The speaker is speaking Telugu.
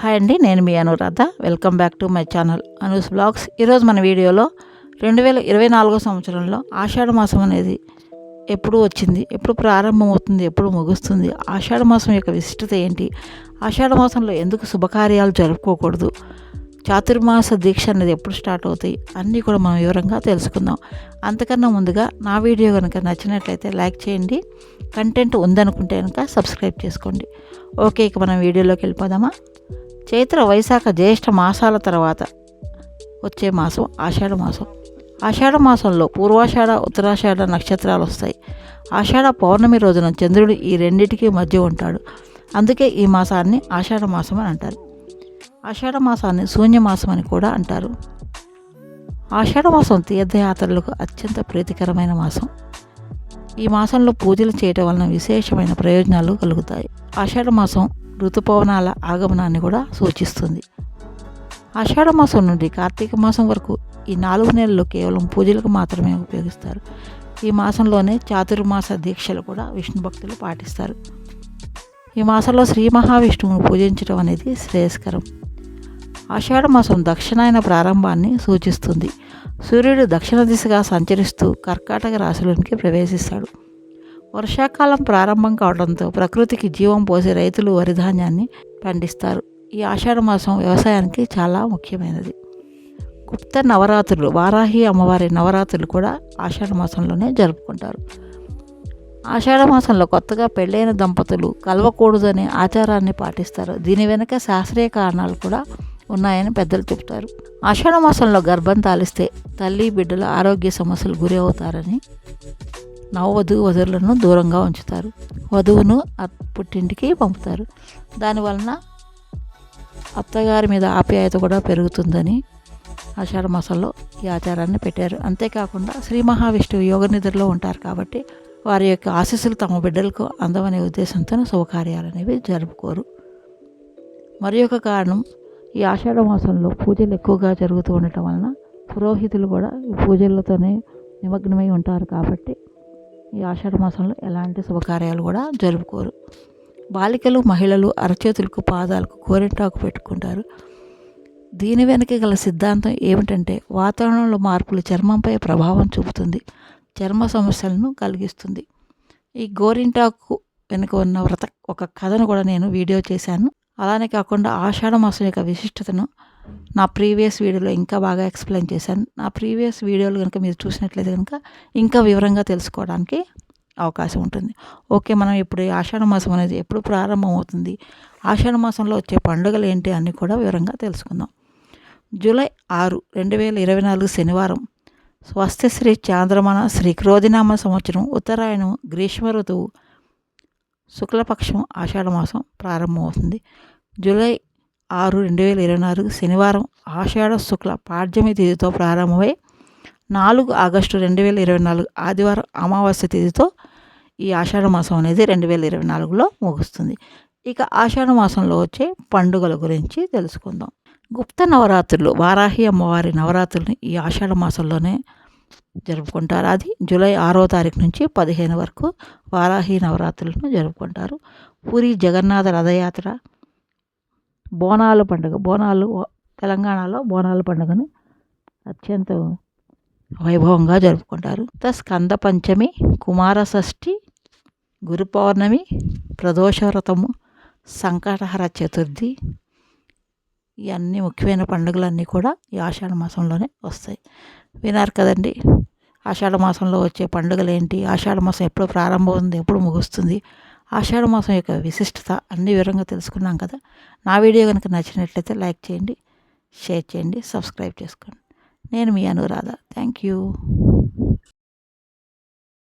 హాయ్ అండి నేను మీ Anuradha. Welcome back to my channel Anu's vlogs ఈరోజు మన వీడియోలో రెండు వేల ఇరవై నాలుగో సంవత్సరంలో ఆషాఢ మాసం అనేది ఎప్పుడు వచ్చింది ఎప్పుడు ప్రారంభమవుతుంది ఎప్పుడు ముగుస్తుంది ఆషాఢ మాసం యొక్క విశిష్టత ఏంటి ఆషాఢ మాసంలో ఎందుకు శుభకార్యాలు జరుపుకోకూడదు చాతుర్మాస దీక్ష అనేది ఎప్పుడు స్టార్ట్ అవుతాయి అన్నీ కూడా మనం వివరంగా తెలుసుకుందాం. అంతకన్నా ముందుగా నా వీడియో కనుక నచ్చినట్లయితే లైక్ చేయండి కంటెంట్ ఉందనుకుంటే కనుక సబ్స్క్రైబ్ చేసుకోండి. ఓకే ఇక మనం వీడియోలోకి వెళ్ళిపోదామా? చైత్ర వైశాఖ జ్యేష్ఠ మాసాల తర్వాత వచ్చే మాసం ఆషాఢ మాసం. ఆషాఢ మాసంలో పూర్వాషాఢ ఉత్తరాషాఢ నక్షత్రాలు వస్తాయి. ఆషాఢ పౌర్ణమి రోజున చంద్రుడు ఈ రెండింటికి మధ్య ఉంటాడు. అందుకే ఈ మాసాన్ని ఆషాఢ మాసం అని అంటారు. ఆషాఢ మాసాన్ని శూన్యమాసం అని కూడా అంటారు. ఆషాఢ మాసం తీర్థయాత్రలకు అత్యంత ప్రీతికరమైన మాసం. ఈ మాసంలో పూజలు చేయటం వలన విశేషమైన ప్రయోజనాలు కలుగుతాయి. ఆషాఢ మాసం ఋతుపవనాల ఆగమనాన్ని కూడా సూచిస్తుంది. ఆషాఢ మాసం నుండి కార్తీక మాసం వరకు ఈ నాలుగు నెలలు కేవలం పూజలకు మాత్రమే ఉపయోగిస్తారు. ఈ మాసంలోనే చాతుర్మాస దీక్షలు కూడా విష్ణు భక్తులు పాటిస్తారు. ఈ మాసంలో శ్రీ మహావిష్ణువును పూజించడం అనేది శ్రేయస్కరం. ఆషాఢ మాసం దక్షిణాయన ప్రారంభాన్ని సూచిస్తుంది. సూర్యుడు దక్షిణ దిశగా సంచరిస్తూ కర్కాటక రాశిలోనికి ప్రవేశిస్తాడు. వర్షాకాలం ప్రారంభం కావడంతో ప్రకృతికి జీవం పోసి రైతులు వరిధాన్యాన్ని పండిస్తారు. ఈ ఆషాఢ మాసం వ్యవసాయానికి చాలా ముఖ్యమైనది. గుప్త నవరాత్రులు వారాహి అమ్మవారి నవరాత్రులు కూడా ఆషాఢ మాసంలోనే జరుపుకుంటారు. ఆషాఢ మాసంలో కొత్తగా పెళ్ళైన దంపతులు కలవకూడదనే ఆచారాన్ని పాటిస్తారు. దీని వెనుక శాస్త్రీయ కారణాలు కూడా ఉన్నాయని పెద్దలు చెబుతారు. ఆషాఢ మాసంలో గర్భం తాలిస్తే తల్లి బిడ్డల ఆరోగ్య సమస్యలు గురి అవుతారని నవవధువు వధువులను దూరంగా ఉంచుతారు. వధువును పుట్టింటికి పంపుతారు. దానివలన అత్తగారి మీద ఆప్యాయత కూడా పెరుగుతుందని ఆషాఢ మాసంలో ఈ ఆచారాన్ని పెట్టారు. అంతేకాకుండా శ్రీ మహావిష్ణువు యోగ నిద్రలో ఉంటారు కాబట్టి వారి యొక్క ఆశీస్సులు తమ బిడ్డలకు అందమనే ఉద్దేశంతో శుభకార్యాలు అనేవి జరుపుకోరు. మరి ఒక కారణం ఈ ఆషాఢ మాసంలో పూజలు ఎక్కువగా జరుగుతూ ఉండటం వలన పురోహితులు కూడా ఈ పూజలతోనే నిమగ్నమై ఉంటారు కాబట్టి ఈ ఆషాఢ మాసంలో ఎలాంటి శుభకార్యాలు కూడా జరుపుకోరు. బాలికలు మహిళలు అరచేతులకు పాదాలకు గోరింటాకు పెట్టుకుంటారు. దీని వెనక గల సిద్ధాంతం ఏమిటంటే వాతావరణంలో మార్పులు చర్మంపై ప్రభావం చూపుతుంది. చర్మ సమస్యలను కలిగిస్తుంది. ఈ గోరింటాకు వెనుక ఉన్న వ్రత ఒక కథను కూడా నేను వీడియో చేశాను. అలానే కాకుండా ఆషాఢ మాసం యొక్క విశిష్టతను నా ప్రీవియస్ వీడియోలో ఇంకా బాగా ఎక్స్ప్లెయిన్ చేశాను. నా ప్రీవియస్ వీడియోలు కనుక మీరు చూసినట్లయితే కనుక ఇంకా వివరంగా తెలుసుకోవడానికి అవకాశం ఉంటుంది. ఓకే మనం ఇప్పుడు ఆషాఢ మాసం అనేది ఎప్పుడు ప్రారంభమవుతుంది? ఆషాఢ మాసంలో వచ్చే పండుగలు ఏంటి అని కూడా వివరంగా తెలుసుకుందాం. జూలై ఆరు రెండు వేల ఇరవై నాలుగు శనివారం. స్వస్థశ్రీ చాంద్రమాన శ్రీ క్రోధినామ సంవత్సరం ఉత్తరాయణం గ్రీష్మ ఋతువు శుక్లపక్షం ఆషాఢ మాసం ప్రారంభమవుతుంది. జూలై ఆరు రెండు వేల ఇరవై నాలుగు శనివారం ఆషాఢ శుక్ల పాడ్యమి తేదీతో ప్రారంభమై నాలుగు ఆగస్టు రెండు వేల ఇరవై నాలుగు ఆదివారం అమావాస్య తేదీతో ఈ ఆషాఢ మాసం అనేది రెండు వేల ఇరవై నాలుగులో ముగుస్తుంది. ఇక ఆషాఢ మాసంలో వచ్చే పండుగల గురించి తెలుసుకుందాం. గుప్త నవరాత్రులు వారాహి అమ్మవారి నవరాత్రులను ఈ ఆషాఢ మాసంలోనే జరుపుకుంటారు. అది జూలై ఆరో తారీఖు నుంచి పదిహేను వరకు వారాహి నవరాత్రులను జరుపుకుంటారు. పూరి జగన్నాథ రథయాత్ర బోనాల పండుగ. బోనాలు తెలంగాణలో బోనాల పండుగను అత్యంత వైభవంగా జరుపుకుంటారు. స్కంద పంచమి కుమార షష్ఠి గురు పౌర్ణమి ప్రదోష వ్రతము సంకటహర చతుర్థి ఇవన్నీ ముఖ్యమైన పండుగలన్నీ కూడా ఈ ఆషాఢ మాసంలోనే వస్తాయి. వినారు కదండి ఆషాఢ మాసంలో వచ్చే పండుగలు ఏంటి ఆషాఢ మాసం ఎప్పుడు ప్రారంభం ఉంది ఎప్పుడు ముగుస్తుంది? ఆషాఢ మాసం యొక్క విశిష్టత అన్ని వివరంగా తెలుసుకున్నాం కదా. నా వీడియో కనుక నచ్చినట్లయితే లైక్ చేయండి షేర్ చేయండి సబ్స్క్రైబ్ చేసుకోండి. నేను మీ అనురాధ. Thank you.